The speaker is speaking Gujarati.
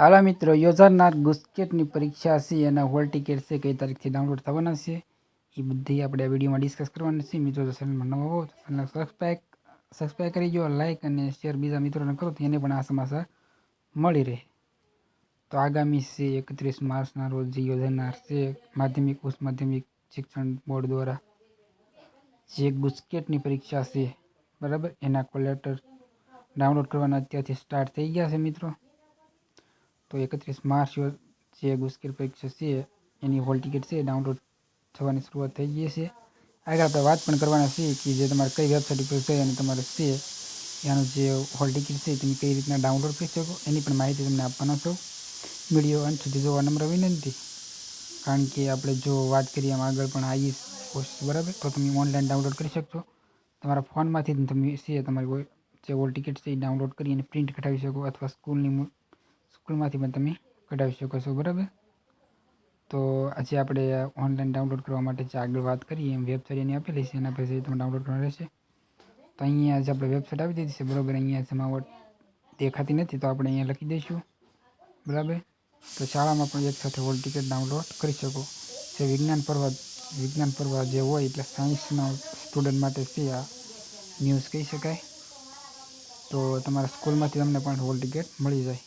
હાલા મિત્રો યોજનાત ગુસ્કેટની પરીક્ષા સેના હોલ ટિકિટ સે કઈ તરીકેથી ડાઉનલોડ થવાના છે ઈ બધી આપણે આ વિડિયોમાં ડિસ્કસ કરવાની છે મિત્રો તો સામે મનવાબો સબસ્ક્રાઇબ સબસ્ક્રાઇબ કરીજો લાઈક અને શેર બીજા મિત્રોને કરો કેને પણ આ સમાસા મળી રહે તો આગામી સે 31 માર્ચ ના રોજ જે યોજનાર સે માધ્યમિક ઉચ્ચ માધ્યમિક શિક્ષણ બોર્ડ દ્વારા જે ગુસ્કેટની પરીક્ષા સે બરાબર એના કોલેટર ડાઉનલોડ કરવાની અત્યારથી સ્ટાર્ટ થઈ ગયા છે મિત્રો तो 31 मार्च जो जे गुस्कर पेचे से एनी होल टिकट से डाउनलोड થવાની શરૂઆત થઈ જેસે આગાપે વાત પણ કરવાના છે કે જે તમારા કોઈ વેબ સર્ટિફિકેટ છે અને તમારા પે આનું જે હોલ ટિકિટ છે તમે પેલીતના ડાઉનલોડ કરી શકો એની પણ માહિતી તમને આપવાનો છું વિડિયો અંત સુધી જોવાની નમ્ર વિનંતી કારણ કે આપણે જો વાત કરી આમ આગળ પણ આઈ પોસ્ટ બરાબર તો તમે ઓનલાઈન ડાઉનલોડ કરી શકો તમારા ફોનમાંથી તમે છે તમારી જે હોલ ટિકિટથી ડાઉનલોડ કરી અને પ્રિન્ટ ઢાવી શકો અથવા સ્કૂલની સ્કૂલમાંથી પણ તમે કઢાવી શકો છો બરાબર તો આજે આપણે ઓનલાઈન ડાઉનલોડ કરવા માટે જે આગળ વાત કરીએ એમ વેબસાઇટ એની આપેલી છે એના પછી તમે ડાઉનલોડ કરવાનું રહેશે તો અહીંયા આજે આપણે વેબસાઇટ આપી દીધી છે બરાબર અહીંયા જમાવટ દેખાતી નથી તો આપણે અહીંયા લખી દઈશું બરાબર તો શાળામાં પણ એક સાથે હોલ ટિકિટ ડાઉનલોડ કરી શકો જે વિજ્ઞાન પર્વ વિજ્ઞાન પર્વ જે હોય એટલે સાયન્સના સ્ટુડન્ટ માટે છે આ ન્યૂઝ કહી શકાય તો તમારા સ્કૂલમાંથી તમને પણ હોલ ટિકિટ મળી જાય